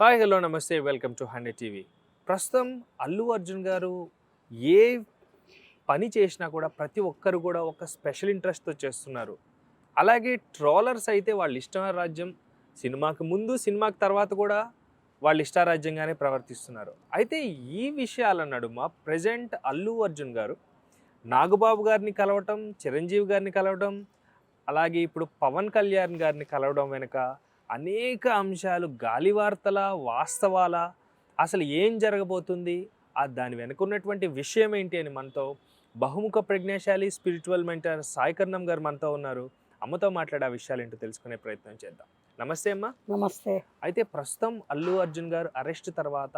Hi hello నమస్తే welcome to hundred TV. ప్రస్తుతం అల్లు అర్జున్ గారు ఏ పని చేసినా కూడా ప్రతి ఒక్కరు కూడా ఒక స్పెషల్ ఇంట్రెస్ట్తో చేస్తున్నారు. అలాగే ట్రోలర్స్ అయితే వాళ్ళ ఇష్టమైన రాజ్యం సినిమాకి ముందు సినిమాకి తర్వాత కూడా వాళ్ళ ఇష్టారాజ్యంగానే ప్రవర్తిస్తున్నారు. అయితే ఈ విషయాల నడుమ ప్రజెంట్ అల్లు అర్జున్ గారు నాగబాబు గారిని కలవటం చిరంజీవి గారిని కలవటం అలాగే ఇప్పుడు పవన్ కళ్యాణ్ గారిని కలవడం వెనుక అనేక అంశాలు గాలి వార్తల వాస్తవాల అసలు ఏం జరగబోతుంది ఆ దాని వెనుక ఉన్నటువంటి విషయం ఏంటి అని మనతో బహుముఖ ప్రజ్ఞాశాలి స్పిరిచువల్ మెంటర్ సాయికర్ణం గారు మనతో ఉన్నారు. అమ్మతో మాట్లాడే ఆ విషయాలు ఏంటో తెలుసుకునే ప్రయత్నం చేద్దాం. నమస్తే అమ్మ. నమస్తే. అయితే ప్రస్తుతం అల్లు అర్జున్ గారు అరెస్ట్ తర్వాత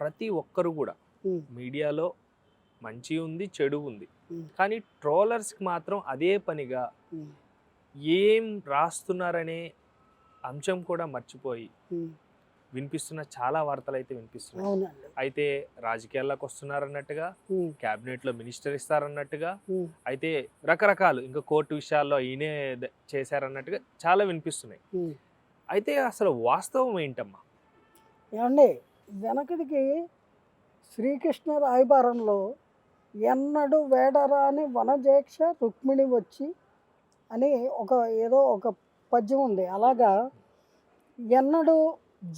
ప్రతి ఒక్కరు కూడా మీడియాలో మంచి ఉంది చెడు ఉంది. కానీ ట్రోలర్స్కి మాత్రం అదే పనిగా ఏం రాస్తున్నారనే అంశం కూడా మర్చిపోయి. వినిపిస్తున్న చాలా వార్తలు అయితే వినిపిస్తున్నాయి అయితే రాజకీయాల్లోకి వస్తున్నారన్నట్టుగా ఉమ్, క్యాబినెట్లో మినిస్టర్ ఇస్తారన్నట్టుగా అయితే రకరకాలు ఇంకా కోర్టు విషయాల్లో ఈయనే చేశారన్నట్టుగా చాలా వినిపిస్తున్నాయి. అయితే అసలు వాస్తవం ఏంటమ్మా? ఏమండి వెనకటికి శ్రీకృష్ణ రాయబారంలో ఎన్నడు వేడరాని వనజేక్ష రుక్మిణి వచ్చి అని ఒక ఏదో ఒక పద్యం ఉంది. అలాగా ఎన్నడూ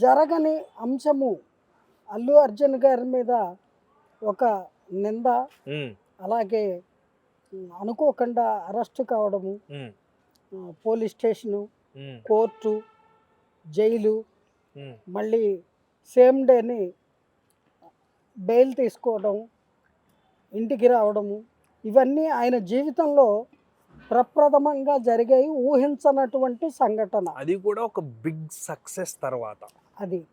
జరగని అంశము అల్లు అర్జున్ గారి మీద ఒక నింద అలాగే అనుకోకుండా అరెస్టు కావడము పోలీస్ స్టేషను కోర్టు జైలు మళ్ళీ సేమ్ డేని బెయిల్ తీసుకోవడం ఇంటికి రావడము ఇవన్నీ ఆయన జీవితంలో ప్రప్రథమంగా జరిగాయి ఊహించనటువంటి సంఘటన. అది కూడా ఒక బిగ్ సక్సెస్ తర్వాత. అది.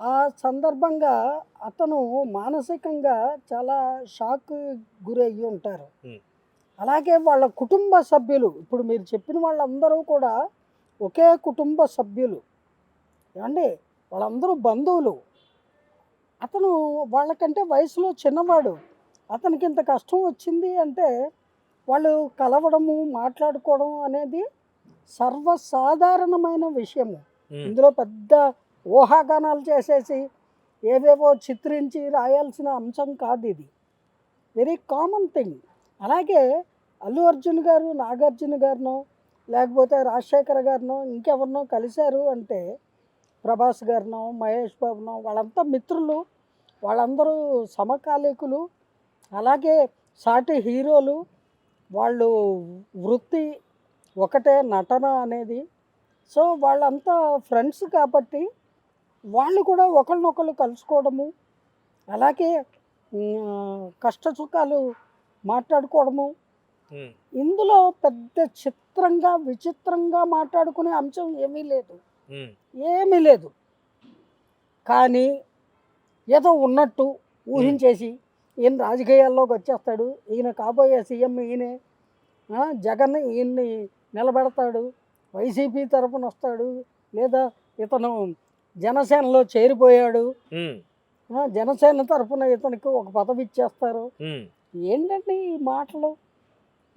ఆ సందర్భంగా అతను మానసికంగా చాలా షాక్ గురయ్యి ఉంటారు. అలాగే వాళ్ళ కుటుంబ సభ్యులు ఇప్పుడు మీరు చెప్పిన వాళ్ళందరూ కూడా ఒకే కుటుంబ సభ్యులు. ఏమండి? వాళ్ళందరూ బంధువులు. అతను వాళ్ళకంటే వయసులో చిన్నవాడు. అతనికి ఇంత కష్టం వచ్చింది అంటే వాళ్ళు కలవడము మాట్లాడుకోవడం అనేది సర్వసాధారణమైన విషయము. ఇందులో పెద్ద ఊహాగానాలు చేసేసి ఏవేవో చిత్రించి రాయాల్సిన అంశం కాదు ఇది. వెరీ కామన్ థింగ్ అలాగే అల్లు అర్జున్ గారు నాగార్జున గారినో లేకపోతే రాజశేఖర్ గారినో ఇంకెవరినో కలిశారు అంటే ప్రభాస్ గారినో మహేష్ బాబునో వాళ్ళంతా మిత్రులు వాళ్ళందరూ సమకాలీకులు అలాగే సాటి హీరోలు వాళ్ళు వృత్తి ఒకటే నటన అనేది. సో వాళ్ళంతా ఫ్రెండ్స్ కాబట్టి వాళ్ళు కూడా ఒకరినొకరు కలుసుకోవడము అలాగే కష్ట సుఖాలు మాట్లాడుకోవడము. ఇందులో పెద్ద చిత్రంగా విచిత్రంగా మాట్లాడుకునే అంశం ఏమీ లేదు. ఏమీ లేదు. కానీ ఏదో ఉన్నట్టు ఊహించేసి ఈయన రాజకీయాల్లోకి వచ్చేస్తాడు. ఈయన కాబోయే సీఎం ఈయనే. జగన్ ఈయన్ని నిలబెడతాడు. వైసీపీ తరపున వస్తాడు. లేదా ఇతను జనసేనలో చేరిపోయాడు. జనసేన తరపున ఇతనికి ఒక పదవి ఇచ్చేస్తారు. ఏంటండి ఈ మాటలు?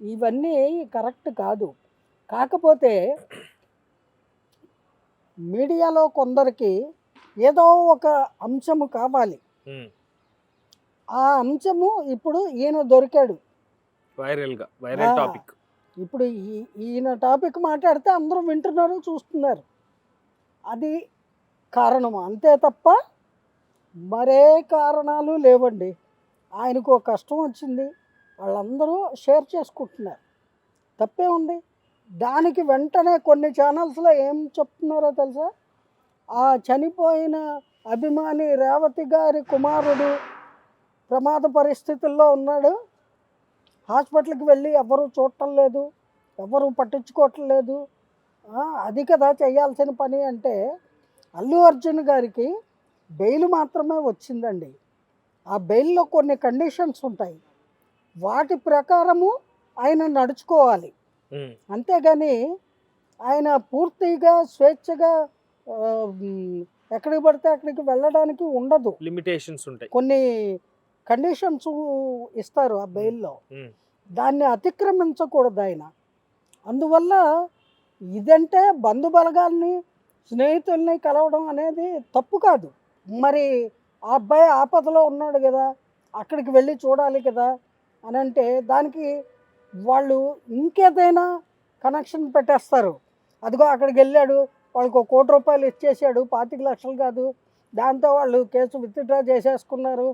ఇవన్నీ కరెక్ట్ కాదు. కాకపోతే మీడియాలో కొందరికి ఏదో ఒక అంశము కావాలి. ఆ అంశము ఇప్పుడు ఈయన దొరికాడు. వైరల్గా వైరల్. టాపిక్. ఇప్పుడు ఈ- ఈయన టాపిక్ మాట్లాడితే అందరూ వింటున్నారు చూస్తున్నారు. అది కారణం. అంతే తప్ప మరే కారణాలు లేవండి. ఆయనకు కష్టం వచ్చింది. వాళ్ళందరూ షేర్ చేసుకుంటున్నారు. తప్పే ఉంది. దానికి వెంటనే కొన్ని ఛానల్స్లో ఏం చెప్తున్నారో తెలుసా? ఆ చనిపోయిన అభిమాని రేవతి గారి కుమారుడు ప్రమాద పరిస్థితుల్లో ఉన్నాడు. హాస్పిటల్కి వెళ్ళి ఎవరు చూడటం లేదు. ఎవరు పట్టించుకోవటం లేదు. అది కదా చేయాల్సిన పని అంటే అల్లు అర్జున్ గారికి బెయిల్ మాత్రమే వచ్చిందండి. ఆ బెయిల్లో కొన్ని కండిషన్స్ ఉంటాయి. వాటి ప్రకారము ఆయన నడుచుకోవాలి. అంతేగాని ఆయన పూర్తిగా స్వేచ్ఛగా ఎక్కడికి పడితే అక్కడికి వెళ్ళడానికి ఉండదు. లిమిటేషన్స్ ఉంటాయి. కొన్ని కండిషన్స్ ఇస్తారు ఆ బెయిల్లో. దాన్ని అతిక్రమించకూడదు ఆయన. అందువల్ల ఇదంటే బంధు బలగాల్ని స్నేహితుల్ని కలవడం అనేది తప్పు కాదు. మరి ఆ అబ్బాయి ఆపదలో ఉన్నాడు కదా అక్కడికి వెళ్ళి చూడాలి కదా అని అంటే దానికి వాళ్ళు ఇంకేదైనా కనెక్షన్ పెట్టేస్తారు. అదిగో అక్కడికి వెళ్ళాడు వాళ్ళకి ఒక కోటి రూపాయలు ఇచ్చేసాడు పాతిక లక్షలు కాదు. దాంతో వాళ్ళు కేసు విత్డ్రా చేసేసుకున్నారు.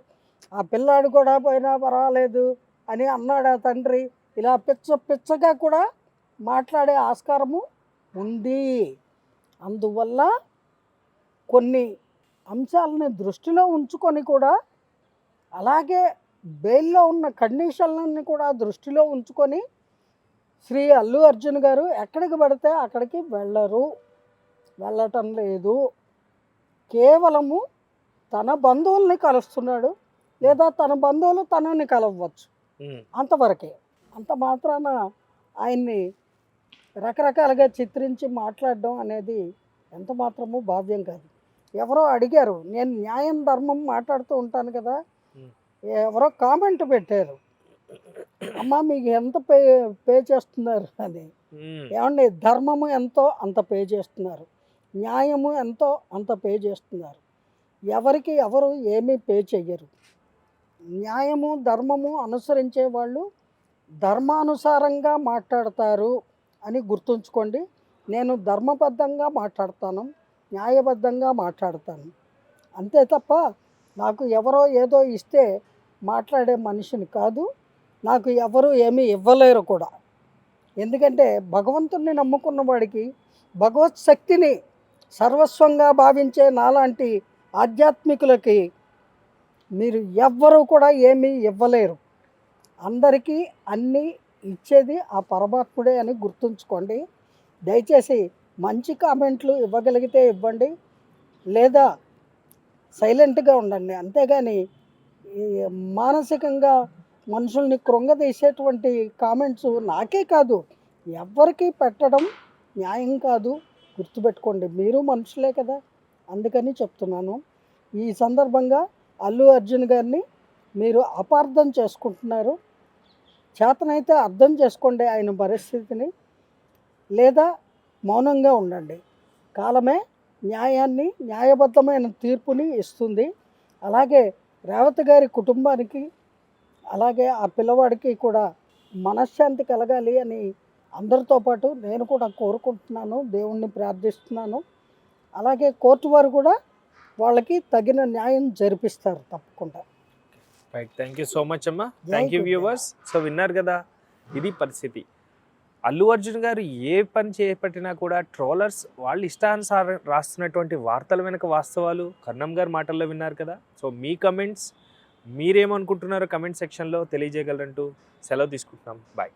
ఆ పిల్లాడు కూడా పోయినా పర్వాలేదు అని అన్నాడు ఆ తండ్రి. ఇలా పిచ్చ పిచ్చగా కూడా మాట్లాడే ఆస్కారము ఉంది. అందువల్ల కొన్ని అంశాలని దృష్టిలో ఉంచుకొని కూడా అలాగే బెయిల్లో ఉన్న కండిషన్లన్నీ కూడా దృష్టిలో ఉంచుకొని శ్రీ అల్లు అర్జున్ గారు ఎక్కడికి పడితే అక్కడికి వెళ్ళరు. వెళ్ళటం లేదు. కేవలము తన బంధువుల్ని కలుస్తున్నాడు. లేదా తన బంధువులు తనని కలవచ్చు అంతవరకే. అంత మాత్రాన ఆయన్ని రకరకాలుగా చిత్రించి మాట్లాడడం అనేది ఎంత మాత్రమూ భావ్యం కాదు. ఎవరో అడిగారు నేను న్యాయం ధర్మం మాట్లాడుతూ ఉంటాను కదా. ఎవరో కామెంట్ పెట్టారు. అమ్మ మీకు ఎంత పే పే చేస్తున్నారు? అని. ఏమండి ధర్మము ఎంతో అంత పే చేస్తున్నారు. న్యాయము ఎంతో అంత పే చేస్తున్నారు. ఎవరికి ఎవరు ఏమీ పే చెయ్యరు. న్యాయము ధర్మము అనుసరించే వాళ్ళు ధర్మానుసారంగా మాట్లాడతారు అని గుర్తుంచుకోండి. నేను ధర్మబద్ధంగా మాట్లాడతాను న్యాయబద్ధంగా మాట్లాడతాను. అంతే తప్ప నాకు ఎవరో ఏదో ఇస్తే మాట్లాడే మనిషిని కాదు నాకు ఎవరు ఏమీ ఇవ్వలేరు కూడా. ఎందుకంటే భగవంతుణ్ణి నమ్ముకున్న వాడికి భగవత్ శక్తిని సర్వస్వంగా భావించే నాలాంటి ఆధ్యాత్మికులకి మీరు ఎవ్వరూ కూడా ఏమీ ఇవ్వలేరు. అందరికీ అన్నీ ఇచ్చేది ఆ పరమాత్ముడే అని గుర్తుంచుకోండి. దయచేసి మంచి కామెంట్లు ఇవ్వగలిగితే ఇవ్వండి. లేదా సైలెంట్గా ఉండండి. అంతేగాని ఈ మానసికంగా మనుషుల్ని కృంగదీసేటువంటి కామెంట్స్ నాకే కాదు ఎవ్వరికీ పెట్టడం న్యాయం కాదు. గుర్తుపెట్టుకోండి మీరు మనుషులే కదా. అందుకని చెప్తున్నాను. ఈ సందర్భంగా అల్లు అర్జున్ గారిని మీరు అపార్థం చేసుకుంటున్నారు. చేతనైతే అర్థం చేసుకోండి ఆయన పరిస్థితిని. లేదా మౌనంగా ఉండండి. కాలమే న్యాయాన్ని న్యాయబద్ధమైన తీర్పుని ఇస్తుంది. అలాగే రేవతి గారి కుటుంబానికి అలాగే ఆ పిల్లవాడికి కూడా మనశ్శాంతి కలగాలి అని అందరితో పాటు నేను కూడా కోరుకుంటున్నాను. దేవుణ్ణి ప్రార్థిస్తున్నాను. అలాగే కోర్టు వారు కూడా వాళ్ళకి తగిన న్యాయం జరిపిస్తారు తప్పకుండా. Right thank you so much అమ్మా. Thank you. వ్యూవర్స్ సో విన్నారు కదా ఇది పరిస్థితి. అల్లు అర్జున్ గారు ఏ పని చేపట్టినా కూడా ట్రోలర్స్ వాళ్ళు ఇష్టానుసారం రాస్తున్నటువంటి వార్తల వెనక వాస్తవాలు కర్ణం గారి మాటల్లో విన్నారు కదా. సో మీ కమెంట్స్ మీరేమనుకుంటున్నారో కమెంట్ సెక్షన్లో తెలియజేయగలరంటూ సెలవు తీసుకుంటున్నాం. బాయ్